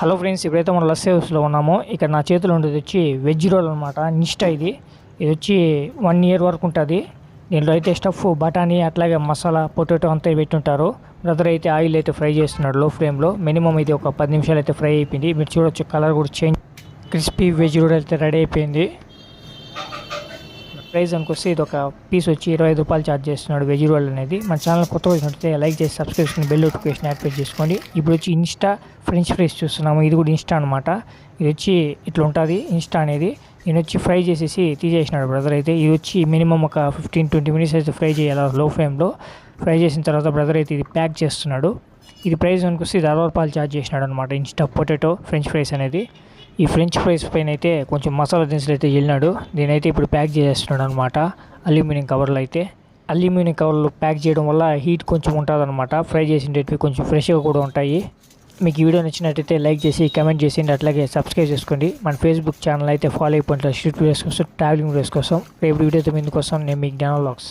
Hello friends ఇప్పుడైతే మనం లస్ హౌస్లో ఉన్నామో. ఇక్కడ నా చేతిలో ఉండేది వచ్చి వెజ్ రోల్ అనమాట నిష్ట ఇది. ఇది వచ్చి వన్ ఇయర్ వరకు ఉంటుంది. దీంట్లో అయితే స్టఫ్ బఠానీ అట్లాగే మసాలా పొటాటో అంతా పెట్టుంటారు. బ్రదర్ అయితే ఆయిల్ అయితే ఫ్రై చేస్తున్నాడు లో ఫ్లేమ్లో. మినిమం ఇది ఒక పది నిమిషాలు అయితే ఫ్రై అయిపోయింది. మీరు చూడొచ్చు కలర్ కూడా చేంజ్. క్రిస్పీ వెజ్ రోల్ అయితే రెడీ అయిపోయింది. ప్రైస్ అనుకొస్తే ఇది ఒక పీస్ వచ్చి ఇరవై ఐదు రూపాయలు ఛార్జ్ చేస్తున్నాడు వెజ్ రోల్ అనేది. మన ఛానల్ కొత్త వచ్చినట్లయితే లైక్ చేసి సబ్స్క్రైబ్ చేసుకుని బెల్ నోటిఫికేషన్ యాక్టివేట్ చేసుకోండి. ఇప్పుడు వచ్చి ఇన్స్టా ఫ్రెంచ్ ఫ్రైస్ చూస్తున్నాము. ఇది కూడా ఇన్స్టా అనమాట ఇది వచ్చి ఇట్లా ఉంటుంది ఇన్స్టా అనేది. నేను వచ్చి ఫ్రై చేసేసి తీసేసినాడు బ్రదర్ అయితే. ఇది వచ్చి మినిమం ఒక ఫిఫ్టీన్ ట్వంటీ మినిట్స్ అయితే ఫ్రై చేయాలి లో. ఫ్లేమ్లో ఫ్రై చేసిన తర్వాత బ్రదర్ అయితే ఇది ప్యాక్ చేస్తున్నాడు. ఇది ప్రైస్ అనుకొస్తే ఇది అరవై రూపాయలు ఛార్జ్ చేసినాడు అనమాట ఇన్స్టా పొటాటో ఫ్రెంచ్ ఫ్రైస్ అనేది. ఈ ఫ్రెంచ్ ఫ్రైస్ పైన అయితే కొంచెం మసాలా దినుసులు అయితే వెళ్ళినాడు దీనైతే ఇప్పుడు ప్యాక్ చేసేస్తున్నాడు అనమాట అల్యూమినియం కవర్లో అయితే. అల్యూమినియం కవర్లు ప్యాక్ చేయడం వల్ల హీట్ కొంచెం ఉంటుంది అనమాట ఫ్రై చేసినవి కొంచెం ఫ్రెష్గా కూడా ఉంటాయి. మీకు ఈ వీడియో నచ్చినట్టయితే లైక్ చేసి కమెంట్ చేసిండి అట్లాగే సబ్స్క్రైబ్ చేసుకోండి. మన ఫేస్బుక్ ఛానల్ అయితే ఫాలో అయిపోయింటారు షూట్ వీడియోస్ కోసం ట్రావెలింగ్ వీడియోస్ కోసం. రేపు వీడియోతో ముందు కోసం నేను మీ జ్ఞానం లాక్స్